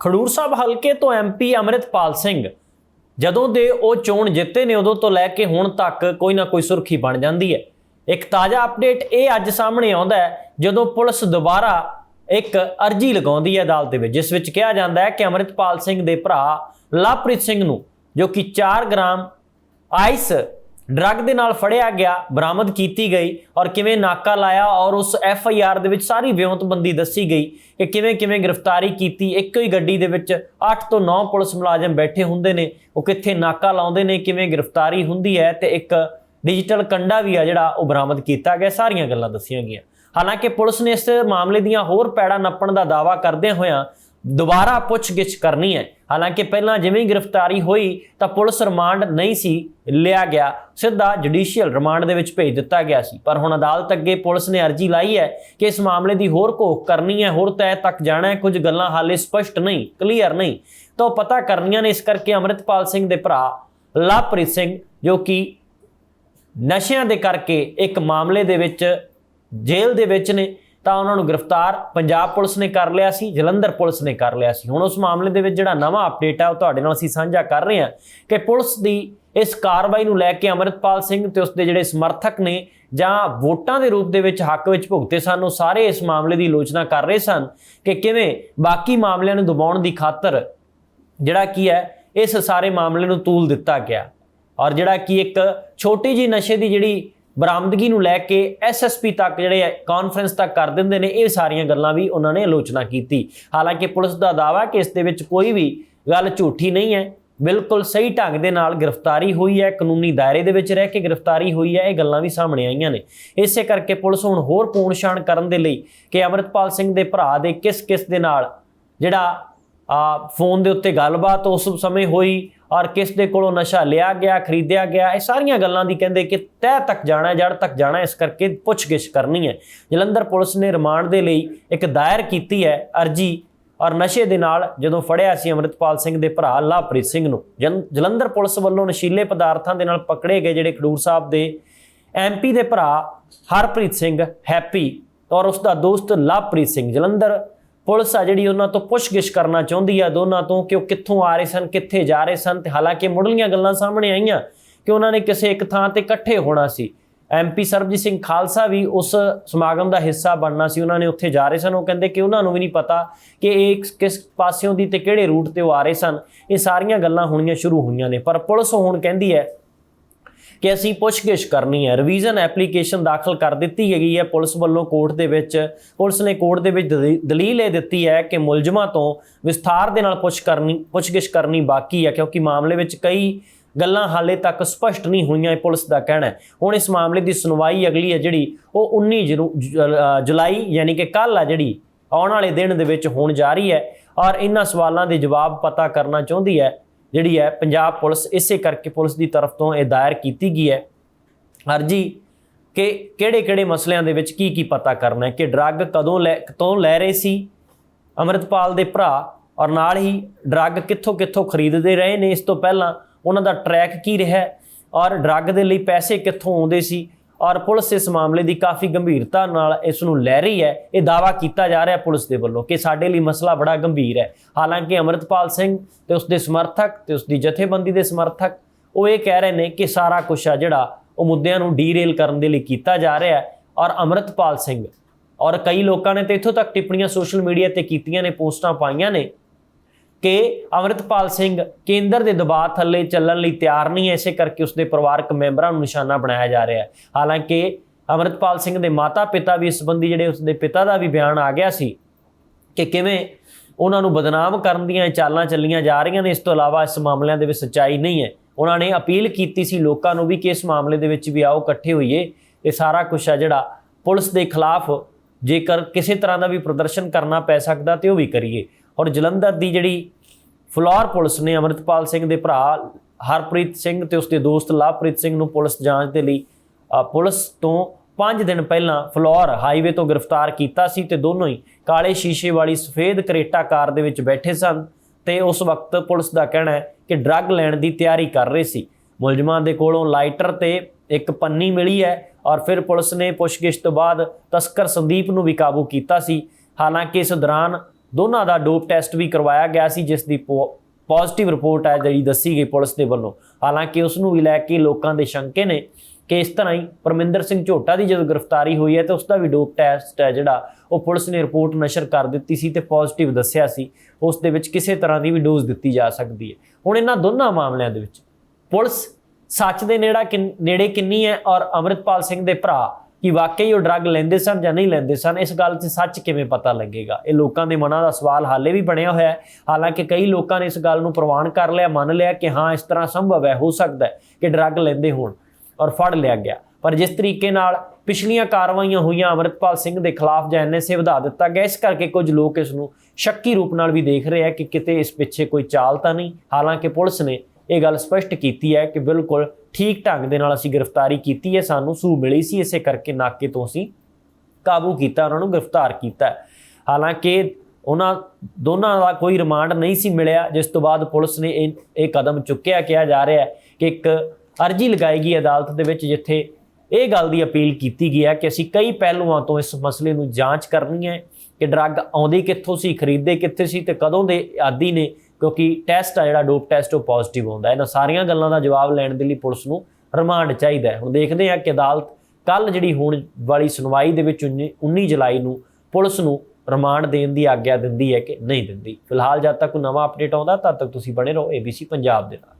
ਖਡੂਰ ਸਾਹਿਬ ਹਲਕੇ ਤੋਂ ਐਮਪੀ ਅਮਰਿਤਪਾਲ ਸਿੰਘ, ਜਦੋਂ ਦੇ ਉਹ ਚੋਣ ਜਿੱਤੇ ਨੇ, ਉਦੋਂ ਤੋਂ ਲੈ ਕੇ ਹੁਣ ਤੱਕ ਕੋਈ ਨਾ ਕੋਈ ਸੁਰਖੀ ਬਣ ਜਾਂਦੀ ਹੈ। ਇੱਕ ਤਾਜ਼ਾ ਅਪਡੇਟ ਇਹ ਅੱਜ ਸਾਹਮਣੇ ਆਉਂਦਾ ਹੈ, ਜਦੋਂ ਪੁਲਿਸ ਦੁਬਾਰਾ ਇੱਕ ਅਰਜੀ ਲਗਾਉਂਦੀ ਹੈ ਅਦਾਲਤ ਦੇ ਵਿੱਚ, ਜਿਸ ਵਿੱਚ ਕਿਹਾ ਜਾਂਦਾ ਹੈ ਕਿ ਅਮਰਿਤਪਾਲ ਸਿੰਘ ਦੇ ਭਰਾ ਲਵਪ੍ਰੀਤ ਸਿੰਘ ਨੂੰ, ਜੋ ਕਿ 4 ਗ੍ਰਾਮ ਆਈਸ ਡਰੱਗ ਦੇ ਨਾਲ ਫੜਿਆ ਗਿਆ, ਬਰਾਮਦ ਕੀਤੀ ਗਈ ਔਰ ਕਿਵੇਂ ਨਾਕਾ ਲਾਇਆ ਔਰ ਉਸ ਐਫ ਆਈ ਆਰ ਦੇ ਵਿੱਚ ਸਾਰੀ ਵਿਉਂਤਬੰਦੀ ਦੱਸੀ ਗਈ ਕਿ ਕਿਵੇਂ ਕਿਵੇਂ ਗ੍ਰਿਫਤਾਰੀ ਕੀਤੀ, ਇੱਕੋ ਹੀ ਗੱਡੀ ਦੇ ਵਿੱਚ 8 ਤੋਂ 9 ਪੁਲਿਸ ਮੁਲਾਜ਼ਮ ਬੈਠੇ ਹੁੰਦੇ ਨੇ, ਉਹ ਕਿੱਥੇ ਨਾਕਾ ਲਾਉਂਦੇ ਨੇ, ਕਿਵੇਂ ਗ੍ਰਿਫਤਾਰੀ ਹੁੰਦੀ ਹੈ ਤੇ ਇੱਕ ਡਿਜੀਟਲ ਕੰਡਾ ਵੀ ਆ ਜਿਹੜਾ ਉਹ ਬਰਾਮਦ ਕੀਤਾ ਗਿਆ, ਸਾਰੀਆਂ ਗੱਲਾਂ ਦੱਸੀਆਂ ਗਈਆਂ। ਹਾਲਾਂਕਿ ਪੁਲਿਸ ਨੇ ਇਸ ਮਾਮਲੇ ਦੀਆਂ ਹੋਰ ਪੈੜਾਂ ਨੱਪਣ ਦਾ ਦਾਵਾ ਕਰਦਿਆਂ ਹੋਇਆਂ ਦੁਬਾਰਾ ਪੁੱਛਗਿੱਛ ਕਰਨੀ ਹੈ। ਹਾਲਾਂਕਿ ਪਹਿਲਾਂ ਜਿਵੇਂ ਹੀ ਗ੍ਰਿਫਤਾਰੀ ਹੋਈ ਤਾਂ ਪੁਲਿਸ ਰਿਮਾਂਡ ਨਹੀਂ ਸੀ ਲਿਆ ਗਿਆ। ਸਿੱਧਾ ਜੁਡੀਸ਼ੀਅਲ ਰਿਮਾਂਡ ਦੇ ਵਿੱਚ ਭੇਜ ਦਿੱਤਾ ਗਿਆ ਸੀ। ਪਰ ਹੁਣ ਅਦਾਲਤ ਅੱਗੇ ਪੁਲਿਸ ਨੇ ਅਰਜੀ ਲਾਈ ਹੈ ਕਿ ਇਸ ਮਾਮਲੇ ਦੀ ਹੋਰ ਘੋਖ ਕਰਨੀ ਹੈ। ਹੋਰ ਤੈਅ ਤੱਕ ਜਾਣਾ ਹੈ। ਕੁਝ ਗੱਲਾਂ ਹਾਲੇ ਸਪਸ਼ਟ ਨਹੀਂ, ਕਲੀਅਰ ਨਹੀਂ। ਤਾਂ ਉਹ ਪਤਾ ਕਰਨੀਆਂ ਨੇ ਇਸ ਕਰਕੇ ਅਮਰਿਤਪਾਲ ਸਿੰਘ ਦੇ ਭਰਾ ਲਵਪ੍ਰੀਤ ਸਿੰਘ, ਜੋ ਕਿ ਨਸ਼ਿਆਂ ਦੇ ਕਰਕੇ ਇੱਕ ਮਾਮਲੇ ਦੇ ਵਿੱਚ ਜੇਲ੍ਹ ਦੇ ਵਿੱਚ ਨੇ। ਤਾਂ ਉਹਨਾਂ ਨੂੰ ਗ੍ਰਿਫਤਾਰ ਪੰਜਾਬ ਪੁਲਿਸ ਨੇ ਕਰ ਲਿਆ ਸੀ, ਜਲੰਧਰ ਪੁਲਿਸ ਨੇ ਕਰ ਲਿਆ ਸੀ। ਹੁਣ ਉਸ ਮਾਮਲੇ ਦੇ ਵਿੱਚ ਜਿਹੜਾ ਨਵਾਂ ਅਪਡੇਟ ਆ, ਉਹ ਤੁਹਾਡੇ ਨਾਲ ਅਸੀਂ ਸਾਂਝਾ ਕਰ ਰਹੇ ਹਾਂ ਕਿ ਪੁਲਿਸ ਦੀ ਇਸ ਕਾਰਵਾਈ ਨੂੰ ਲੈ ਕੇ ਅਮਰਿਤਪਾਲ ਸਿੰਘ ਤੇ ਉਸ ਦੇ ਜਿਹੜੇ ਸਮਰਥਕ ਨੇ ਜਾਂ ਵੋਟਾਂ ਦੇ ਰੂਪ ਦੇ ਵਿੱਚ ਹੱਕ ਵਿੱਚ ਭੁਗਤੇ ਸਨ, ਉਹ ਸਾਰੇ ਇਸ ਮਾਮਲੇ ਦੀ ਆਲੋਚਨਾ ਕਰ ਰਹੇ ਸਨ ਕਿ ਕਿਵੇਂ ਬਾਕੀ ਮਾਮਲਿਆਂ ਨੂੰ ਦਬਾਉਣ ਦੀ ਖਾਤਰ ਜਿਹੜਾ ਕੀ ਹੈ, ਇਸ ਸਾਰੇ ਮਾਮਲੇ ਨੂੰ ਤੂਲ ਦਿੱਤਾ ਗਿਆ। ਔਰ ਜਿਹੜਾ ਕਿ ਇੱਕ ਛੋਟੀ ਜੀ ਨਸ਼ੇ ਦੀ ਜਿਹੜੀ ਬਰਾਮਦਗੀ ਨੂੰ ਲੈ ਕੇ ਐਸਐਸਪੀ ਤੱਕ ਜਿਹੜੇ ਕਾਨਫਰੰਸ ਤੱਕ ਕਰ ਦਿੰਦੇ ਨੇ, ਇਹ ਸਾਰੀਆਂ ਗੱਲਾਂ ਵੀ ਉਹਨਾਂ ਨੇ ਆਲੋਚਨਾ ਕੀਤੀ। ਹਾਲਾਂਕਿ ਪੁਲਿਸ ਦਾ ਦਾਅਵਾ ਕਿ ਇਸ ਦੇ ਵਿੱਚ ਕੋਈ ਵੀ ਗੱਲ ਝੂਠੀ ਨਹੀਂ ਹੈ। ਬਿਲਕੁਲ ਸਹੀ ਢੰਗ ਦੇ ਨਾਲ ਗ੍ਰਿਫਤਾਰੀ ਹੋਈ ਹੈ, ਕਾਨੂੰਨੀ ਦਾਇਰੇ ਦੇ ਵਿੱਚ ਰਹਿ ਕੇ ਗ੍ਰਿਫਤਾਰੀ ਹੋਈ ਹੈ, ਇਹ ਗੱਲਾਂ ਵੀ ਸਾਹਮਣੇ ਆਈਆਂ ਨੇ। ਇਸੇ ਕਰਕੇ ਪੁਲਿਸ ਹੁਣ ਹੋਰ ਪੂਣਛਾਣ ਕਰਨ ਦੇ ਲਈ ਕਿ ਅਮਰਿਤਪਾਲ ਸਿੰਘ ਦੇ ਭਰਾ ਦੇ ਕਿਸ ਕਿਸ ਦੇ ਨਾਲ ਜਿਹੜਾ, ਆ, ਫੋਨ ਦੇ ਉੱਤੇ ਗੱਲਬਾਤ ਉਸ ਸਮੇਂ ਹੋਈ ਔਰ ਕਿਸ ਦੇ ਕੋਲੋਂ ਨਸ਼ਾ ਲਿਆ ਗਿਆ, ਖਰੀਦਿਆ ਗਿਆ, ਇਹ ਸਾਰੀਆਂ ਗੱਲਾਂ ਦੀ ਕਹਿੰਦੇ ਕਿ ਤਹਿ ਤੱਕ ਜਾਣਾ ਜੜ ਤੱਕ ਜਾਣਾ ਇਸ ਕਰਕੇ ਪੁੱਛਗਿੱਛ ਕਰਨੀ ਹੈ। ਜਲੰਧਰ ਪੁਲਿਸ ਨੇ ਰਿਮਾਂਡ ਦੇ ਲਈ ਇੱਕ ਦਾਇਰ ਕੀਤੀ ਹੈ ਅਰਜੀ ਔਰ ਨਸ਼ੇ ਦੇ ਨਾਲ ਜਦੋਂ ਫੜਿਆ ਸੀ ਅਮਰਿਤਪਾਲ ਸਿੰਘ ਦੇ ਭਰਾ ਲਵਪ੍ਰੀਤ ਸਿੰਘ ਨੂੰ। ਜਨ- ਜਲੰਧਰ ਪੁਲਿਸ ਵੱਲੋਂ ਨਸ਼ੀਲੇ ਪਦਾਰਥਾਂ ਦੇ ਨਾਲ ਪਕੜੇ ਗਏ ਜਿਹੜੇ ਖਡੂਰ ਸਾਹਿਬ ਦੇ ਐਮਪੀ ਦੇ ਭਰਾ ਹਰਪ੍ਰੀਤ ਸਿੰਘ ਹੈਪੀ ਔਰ ਉਸ ਦਾ ਦੋਸਤ ਲਵਪ੍ਰੀਤ ਸਿੰਘ। ਜਲੰਧਰ ਪੁਲਿਸ ਆ ਜਿਹੜੀ ਉਹਨਾਂ ਤੋਂ ਪੁੱਛਗਿੱਛ ਕਰਨਾ ਚਾਹੁੰਦੀ ਆ ਦੋਨਾਂ ਤੋਂ ਕਿ ਉਹ ਕਿੱਥੋਂ ਆ ਰਹੇ ਸਨ, ਕਿੱਥੇ ਜਾ ਰਹੇ ਸਨ ਤੇ ਹਾਲਾਂਕਿ ਮੁੱਢਲੀਆਂ ਗੱਲਾਂ ਸਾਹਮਣੇ ਆਈਆਂ ਕਿ ਉਹਨਾਂ ਨੇ ਕਿਸੇ ਇੱਕ ਥਾਂ ਤੇ ਇਕੱਠੇ ਹੋਣਾ ਸੀ। ਐਮਪੀ ਸਰਬਜੀਤ ਸਿੰਘ ਖਾਲਸਾ ਵੀ ਉਸ ਸਮਾਗਮ ਦਾ ਹਿੱਸਾ ਬਣਨਾ ਸੀ, ਉਹਨਾਂ ਨੇ ਉੱਥੇ ਜਾ ਰਹੇ ਸਨ। ਉਹ ਕਹਿੰਦੇ ਕਿ ਉਹਨਾਂ ਨੂੰ ਵੀ ਨਹੀਂ ਪਤਾ ਕਿ ਇਹ ਕਿਸ ਪਾਸਿਓਂ ਦੀ ਤੇ ਕਿਹੜੇ ਰੂਟ ਤੇ ਉਹ ਆ ਰਹੇ ਸਨ। ਇਹ ਸਾਰੀਆਂ ਗੱਲਾਂ ਹੋਣੀਆਂ ਸ਼ੁਰੂ ਹੋਈਆਂ ਨੇ। ਪਰ ਪੁਲਿਸ ਹੁਣ ਕਹਿੰਦੀ ਹੈ ਕਿ ਅਸੀਂ ਪੁੱਛਗਿੱਛ ਕਰਨੀ ਹੈ। ਰਿਵੀਜ਼ਨ ਐਪਲੀਕੇਸ਼ਨ ਦਾਖਲ ਕਰ ਦਿੱਤੀ ਗਈ ਹੈ ਪੁਲਿਸ ਵੱਲੋਂ ਕੋਰਟ ਦੇ ਵਿੱਚ। ਪੁਲਿਸ ਨੇ ਕੋਰਟ ਦੇ ਵਿੱਚ ਦਲੀ- ਦਲੀਲ ਇਹ ਦਿੱਤੀ ਹੈ ਕਿ ਮੁਲਜ਼ਮਾਂ ਤੋਂ ਵਿਸਥਾਰ ਦੇ ਨਾਲ ਪੁੱਛ ਕਰਨੀ, ਪੁੱਛਗਿੱਛ ਕਰਨੀ ਬਾਕੀ ਹੈ, ਕਿਉਂਕਿ ਮਾਮਲੇ ਵਿੱਚ ਕਈ ਗੱਲਾਂ ਹਾਲੇ ਤੱਕ ਸਪਸ਼ਟ ਨਹੀਂ ਹੋਈਆਂ ਇਹ ਪੁਲਿਸ ਦਾ ਕਹਿਣਾ ਹੈ। ਹੁਣ ਇਸ ਮਾਮਲੇ ਦੀ ਸੁਣਵਾਈ ਅਗਲੀ ਹੈ ਜਿਹੜੀ ਉਹ 19 ਜਰੂ- ਜੁਲਾਈ, ਯਾਨੀ ਕਿ ਕੱਲ ਆ ਜਿਹੜੀ ਆਉਣ ਵਾਲੇ ਦਿਨ ਦੇ ਵਿੱਚ ਹੋਣ ਜਾ ਰਹੀ ਹੈ। ਔਰ ਇਹਨਾਂ ਸਵਾਲਾਂ ਦੇ ਜਵਾਬ ਪਤਾ ਕਰਨਾ ਚਾਹੁੰਦੀ ਹੈ। ਜਿਹੜੀ ਹੈ ਪੰਜਾਬ ਪੁਲਿਸ ਇਸੇ ਕਰਕੇ ਪੁਲਿਸ ਦੀ ਤਰਫ ਤੋਂ ਇਹ ਦਾਇਰ ਕੀਤੀ ਗਈ ਹੈ। ਅਰਜੀ ਕਿ ਕਿਹੜੇ-ਕਿਹੜੇ ਮਸਲਿਆਂ ਦੇ ਵਿੱਚ ਕੀ ਕੀ ਪਤਾ ਕਰਨਾ ਹੈ, ਕਿ ਡਰੱਗ ਕਦੋਂ ਲੈ ਕਦੋਂ ਲੈ ਰਹੇ ਸੀ? ਅਮਰਿਤਪਾਲ ਦੇ ਭਰਾ ਔਰ ਨਾਲ ਹੀ ਡਰੱਗ ਕਿੱਥੋਂ-ਕਿੱਥੋਂ ਖਰੀਦਦੇ ਰਹੇ ਨੇ? ਇਸ ਤੋਂ ਪਹਿਲਾਂ ਉਹਨਾਂ ਦਾ ਟਰੈਕ ਕੀ ਰਿਹਾ ਔਰ ਡਰੱਗ ਦੇ ਲਈ ਪੈਸੇ ਕਿੱਥੋਂ ਆਉਂਦੇ ਸੀ? ਔਰ ਪੁਲਿਸ ਇਸ ਮਾਮਲੇ ਦੀ ਕਾਫੀ ਗੰਭੀਰਤਾ ਨਾਲ ਇਸ ਨੂੰ ਲੈ ਰਹੀ ਹੈ। ਇਹ ਦਾਵਾ ਕੀਤਾ ਜਾ ਰਿਹਾ ਪੁਲਿਸ ਦੇ ਵੱਲੋਂ ਕਿ ਸਾਡੇ ਲਈ ਮਸਲਾ ਬੜਾ ਗੰਭੀਰ ਹੈ। ਹਾਲਾਂਕਿ ਅਮਰਿਤਪਾਲ ਸਿੰਘ ਤੇ ਉਸ ਦੇ ਸਮਰਥਕ ਤੇ ਉਸ ਦੀ ਜਥੇਬੰਦੀ ਦੇ ਸਮਰਥਕ, ਉਹ ਇਹ ਕਹਿ ਰਹੇ ਨੇ ਕਿ ਸਾਰਾ ਕੁਝ ਆ ਜਿਹੜਾ ਉਹ ਮੁੱਦਿਆਂ ਨੂੰ ਡੀਰੇਲ ਕਰਨ ਦੇ ਲਈ ਕੀਤਾ ਜਾ ਰਿਹਾ ਹੈ ਔਰ ਅਮਰਿਤਪਾਲ ਸਿੰਘ ਔਰ ਕਈ ਲੋਕਾਂ ਨੇ ਤੇ ਇੱਥੋਂ ਤੱਕ ਟਿੱਪਣੀਆਂ ਸੋਸ਼ਲ ਮੀਡੀਆ ਤੇ ਕੀਤੀਆਂ ਨੇ ਪੋਸਟਾਂ ਪਾਈਆਂ ਨੇ। ਕਿ ਅਮਰਿਤਪਾਲ ਸਿੰਘ ਕੇਂਦਰ ਦੇ ਦਬਾਅ ਥੱਲੇ ਚੱਲਣ ਲਈ ਤਿਆਰ ਨਹੀਂ ਹੈ, ਇਸੇ ਕਰਕੇ ਉਸਦੇ ਪਰਿਵਾਰਕ ਮੈਂਬਰਾਂ ਨੂੰ ਨਿਸ਼ਾਨਾ ਬਣਾਇਆ ਜਾ ਰਿਹਾ ਹੈ। ਹਾਲਾਂਕਿ ਅਮਰਿਤਪਾਲ ਸਿੰਘ ਦੇ ਮਾਤਾ-ਪਿਤਾ ਵੀ ਇਸ ਸੰਬੰਧੀ ਜਿਹੜੇ ਉਸਦੇ ਪਿਤਾ ਦਾ ਵੀ ਬਿਆਨ ਆ ਗਿਆ ਸੀ ਕਿ ਕਿਵੇਂ ਉਹਨਾਂ ਨੂੰ ਬਦਨਾਮ ਕਰਨ ਦੀਆਂ ਚਾਲਾਂ ਚੱਲੀਆਂ ਜਾ ਰਹੀਆਂ ਨੇ, ਇਸ ਤੋਂ ਇਲਾਵਾ ਇਸ ਮਾਮਲਿਆਂ ਦੇ ਵਿੱਚ ਸੱਚਾਈ ਨਹੀਂ ਹੈ। ਉਹਨਾਂ ਨੇ ਅਪੀਲ ਕੀਤੀ ਸੀ ਲੋਕਾਂ ਨੂੰ ਵੀ ਕਿ ਇਸ ਮਾਮਲੇ ਦੇ ਵਿੱਚ ਵੀ ਆਓ, ਇਕੱਠੇ ਹੋਈਏ। ਇਹ ਸਾਰਾ ਕੁਝ ਆ ਜਿਹੜਾ ਪੁਲਿਸ ਦੇ ਖਿਲਾਫ ਜੇਕਰ ਕਿਸੇ ਤਰ੍ਹਾਂ ਦਾ ਵੀ ਪ੍ਰਦਰਸ਼ਨ ਕਰਨਾ ਪੈ ਸਕਦਾ ਤੇ ਉਹ ਵੀ ਕਰੀਏ। ਔਰ ਜਲੰਧਰ ਦੀ ਜਿਹੜੀ ਫਲੋਰ ਪੁਲਿਸ ਨੇ ਅਮਰਿਤਪਾਲ ਸਿੰਘ ਦੇ ਭਰਾ ਹਰਪ੍ਰੀਤ ਸਿੰਘ ਤੇ ਉਸਦੇ ਦੋਸਤ ਲਵਪ੍ਰੀਤ ਸਿੰਘ ਨੂੰ ਪੁਲਿਸ ਜਾਂਚ ਦੇ ਲਈ ਪੁਲਿਸ ਤੋਂ 5 ਦਿਨ ਪਹਿਲਾਂ ਫਲੋਰ ਹਾਈਵੇ ਤੋਂ ਗ੍ਰਿਫਤਾਰ ਕੀਤਾ ਸੀ ਤੇ ਦੋਨੋਂ ਹੀ ਕਾਲੇ ਸ਼ੀਸ਼ੇ ਵਾਲੀ ਸਫੇਦ ਕਰੇਟਾ ਕਾਰ ਦੇ ਵਿੱਚ ਬੈਠੇ ਸਨ ਤੇ ਉਸ ਵਕਤ ਪੁਲਿਸ ਦਾ ਕਹਿਣਾ ਹੈ ਕਿ ਡਰੱਗ ਲੈਣ ਦੀ ਤਿਆਰੀ ਕਰ ਰਹੇ ਸੀ। ਮੁਲਜ਼ਮਾਂ ਦੇ ਕੋਲੋਂ ਲਾਈਟਰ ਤੇ ਇੱਕ ਪੰਨੀ ਮਿਲੀ ਹੈ ਔਰ ਫਿਰ ਪੁਲਿਸ ਨੇ ਪੁੱਛਗਿੱਛ ਤੋਂ ਬਾਅਦ ਤਸਕਰ ਸੰਦੀਪ ਨੂੰ ਵੀ ਕਾਬੂ ਕੀਤਾ ਸੀ। ਹਾਲਾਂਕਿ ਇਸ ਦੌਰਾਨ ਦੋਨਾਂ ਦਾ ਡੋਪ ਟੈਸਟ ਵੀ ਕਰਵਾਇਆ ਗਿਆ ਸੀ, ਜਿਸ ਦੀ ਪੋਜ਼ਿਟਿਵ ਰਿਪੋਰਟ ਹੈ ਜਿਹੜੀ ਦੱਸੀ ਗਈ ਪੁਲਿਸ ਦੇ ਵੱਲੋਂ। ਹਾਲਾਂਕਿ ਉਸ ਨੂੰ ਵੀ ਲੈ ਕੇ ਲੋਕਾਂ ਦੇ ਸ਼ੰਕੇ ਨੇ ਕਿ ਇਸ ਤਰ੍ਹਾਂ ਹੀ ਪਰਮਿੰਦਰ ਸਿੰਘ ਝੋਟਾ ਦੀ ਜਦੋਂ ਗ੍ਰਿਫਤਾਰੀ ਹੋਈ ਹੈ, ਤੇ ਉਸ ਦਾ ਵੀ ਡੋਪ ਟੈਸਟ ਹੈ ਜਿਹੜਾ ਉਹ ਪੁਲਿਸ ਨੇ ਰਿਪੋਰਟ ਨਸ਼ਰ ਕਰ ਦਿੱਤੀ ਸੀ ਤੇ ਪੋਜ਼ਿਟਿਵ ਦੱਸਿਆ ਸੀ, ਉਸ ਦੇ ਵਿੱਚ ਕਿਸੇ ਤਰ੍ਹਾਂ ਦੀ ਵੀ ਡੋਜ਼ ਦਿੱਤੀ ਜਾ ਸਕਦੀ ਹੈ। ਹੁਣ ਇਹਨਾਂ ਦੋਨਾਂ ਮਾਮਲਿਆਂ ਦੇ ਵਿੱਚ ਪੁਲਿਸ ਸੱਚ ਦੇ ਨੇੜਾ ਕਿੰਨ- ਨੇੜੇ ਕਿੰਨੀ ਹੈ ਔਰ ਅਮਰਿਤਪਾਲ ਸਿੰਘ ਦੇ ਭਰਾ ਕਿ ਵਾਕਈ ਉਹ ਡਰੱਗ ਲੈਂਦੇ ਸਨ ਜਾਂ ਨਹੀਂ ਲੈਂਦੇ ਸਨ, ਇਸ ਗੱਲ 'ਚ ਸੱਚ ਕਿਵੇਂ ਪਤਾ ਲੱਗੇਗਾ? ਇਹ ਲੋਕਾਂ ਦੇ ਮਨਾਂ ਦਾ ਸਵਾਲ ਹਾਲੇ ਵੀ ਬਣਿਆ ਹੋਇਆ ਹੈ। ਹਾਲਾਂਕਿ ਕਈ ਲੋਕਾਂ ਨੇ ਇਸ ਗੱਲ ਨੂੰ ਪ੍ਰਵਾਨ ਕਰ ਲਿਆ, ਮੰਨ ਲਿਆ ਕਿ ਹਾਂ, ਇਸ ਤਰ੍ਹਾਂ ਸੰਭਵ ਹੈ, ਹੋ ਸਕਦਾ ਹੈ ਕਿ ਡਰੱਗ ਲੈਂਦੇ ਹੋਣ ਔਰ ਫੜ ਲਿਆ ਗਿਆ। ਪਰ ਜਿਸ ਤਰੀਕੇ ਨਾਲ ਪਿਛਲੀਆਂ ਕਾਰਵਾਈਆਂ ਹੋਈਆਂ, ਅਮਰਿਤਪਾਲ ਸਿੰਘ ਦੇ ਖਿਲਾਫ ਜਾਂ ਐਨਐਸਏ ਵਧਾ ਦਿੱਤਾ ਗਿਆ, ਇਸ ਕਰਕੇ ਕੁਝ ਲੋਕ ਇਸ ਨੂੰ ਸ਼ੱਕੀ ਰੂਪ ਨਾਲ ਵੀ ਦੇਖ ਰਹੇ ਆ ਕਿ ਕਿਤੇ ਇਸ ਪਿੱਛੇ ਕੋਈ ਚਾਲ ਤਾਂ ਨਹੀਂ। ਹਾਲਾਂਕਿ ਪੁਲਿਸ ਨੇ ਇਹ ਗੱਲ ਸਪਸ਼ਟ ਕੀਤੀ ਹੈ ਕਿ ਬਿਲਕੁਲ ਠੀਕ ਢੰਗ ਦੇ ਨਾਲ ਅਸੀਂ ਗ੍ਰਿਫਤਾਰੀ ਕੀਤੀ ਹੈ, ਸਾਨੂੰ ਸੂ ਮਿਲੀ ਸੀ, ਇਸੇ ਕਰਕੇ ਨਾਕੇ ਤੋਂ ਅਸੀਂ ਕਾਬੂ ਕੀਤਾ, ਉਹਨਾਂ ਨੂੰ ਗ੍ਰਿਫਤਾਰ ਕੀਤਾ ਹਾਲਾਂਕਿ ਉਹਨਾਂ ਦੋਨਾਂ ਦਾ ਕੋਈ ਰਿਮਾਂਡ ਨਹੀਂ ਸੀ ਮਿਲਿਆ, ਜਿਸ ਤੋਂ ਬਾਅਦ ਪੁਲਿਸ ਨੇ ਇਹ ਇਹ ਕਦਮ ਚੁੱਕਿਆ, ਕਿਹਾ ਜਾ ਰਿਹਾ ਹੈ ਕਿ ਇੱਕ ਅਰਜੀ ਲਗਾਈ ਗਈ ਅਦਾਲਤ ਦੇ ਵਿੱਚ, ਜਿੱਥੇ ਇਹ ਗੱਲ ਦੀ ਅਪੀਲ ਕੀਤੀ ਗਈ ਹੈ ਕਿ ਅਸੀਂ ਕਈ ਪਹਿਲੂਆਂ ਤੋਂ ਇਸ ਮਸਲੇ ਨੂੰ ਜਾਂਚ ਕਰਨੀ ਹੈ ਕਿ ਡਰੱਗ ਆਉਂਦੀ ਕਿੱਥੋਂ ਸੀ ਖਰੀਦਦੇ ਕਿੱਥੇ ਸੀ ਤੇ ਕਦੋਂ ਦੇ ਆਦੀ ਨੇ ਕਿਉਂਕਿ ਟੈਸਟ ਆ ਜਿਹੜਾ, ਡੋਪ ਟੈਸਟ ਉਹ ਪੋਜ਼ਿਟਿਵ ਆਉਂਦਾ ਇਹਨਾਂ ਸਾਰੀਆਂ ਗੱਲਾਂ ਦਾ ਜਵਾਬ ਲੈਣ ਦੇ ਲਈ ਪੁਲਿਸ ਨੂੰ ਰਿਮਾਂਡ ਚਾਹੀਦਾ ਹੈ। ਹੁਣ ਦੇਖਦੇ ਹਾਂ ਕਿ ਅਦਾਲਤ ਕੱਲ ਜਿਹੜੀ ਹੋਣ ਵਾਲੀ ਸੁਣਵਾਈ ਦੇ ਵਿੱਚ 19 19 ਜੁਲਾਈ ਨੂੰ ਪੁਲਿਸ ਨੂੰ ਰਿਮਾਂਡ ਦੇਣ ਦੀ ਆਗਿਆ ਦਿੰਦੀ ਹੈ ਕਿ ਨਹੀਂ ਦਿੰਦੀ। ਫਿਲਹਾਲ ਜਦ ਤੱਕ ਕੋਈ ਨਵਾਂ ਅਪਡੇਟ ਆਉਂਦਾ, ਤਦ ਤੱਕ ਤੁਸੀਂ ਬਣੇ ਰਹੋ ABC ਪੰਜਾਬ ਦੇ ਨਾਲ।